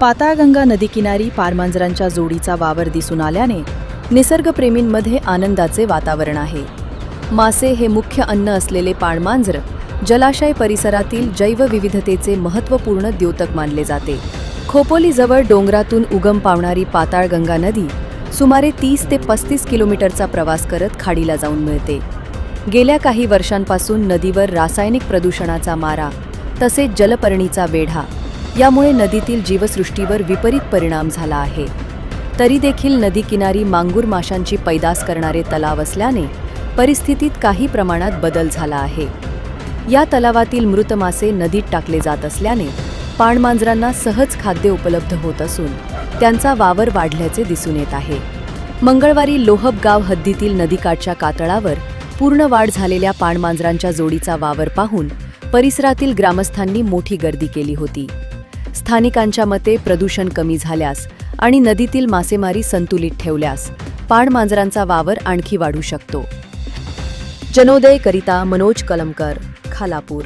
पाताळगंगा नदीकिनारी पारमांजरांच्या जोडीचा वावर दिसून आल्याने निसर्गप्रेमींमध्ये आनंदाचे वातावरण आहे. मासे हे मुख्य अन्न असलेले पाणमांजर जलाशय परिसरातील जैवविविधतेचे महत्त्वपूर्ण द्योतक मानले जाते. खोपोलीजवळ डोंगरातून उगम पावणारी पाताळगंगा नदी सुमारे तीस ते पस्तीस किलोमीटरचा प्रवास करत खाडीला जाऊन मिळते. गेल्या काही वर्षांपासून नदीवर रासायनिक प्रदूषणाचा मारा तसेच जलपर्णीचा वेढा यामुळे नदीतील जीवसृष्टीवर विपरीत परिणाम झाला आहे. तरी देखील नदीकिनारी मांगूर माशांची पैदास करणारे तलाव असल्याने परिस्थितीत काही प्रमाणात बदल झाला आहे. या तलावातील मृत मासे नदीत टाकले जात असल्याने पाणमांजरांना सहज खाद्य उपलब्ध होत असून त्यांचा वावर वाढल्याचे दिसून येत आहे. मंगळवारी लोहब गाव हद्दीतील नदीकाठच्या कातळावर पूर्ण वाढ झालेल्या पाणमांजरांच्या जोडीचा वावर पाहून परिसरातील ग्रामस्थांनी मोठी गर्दी केली होती. स्थानिकांच्या मते प्रदूषण कमी झाल्यास आणि नदीतील मासेमारी संतुलित ठेवल्यास पाणमांजरांचा वावर आणखी वाढू शकतो. जनोदयकरिता मनोज कलमकर खालापूर.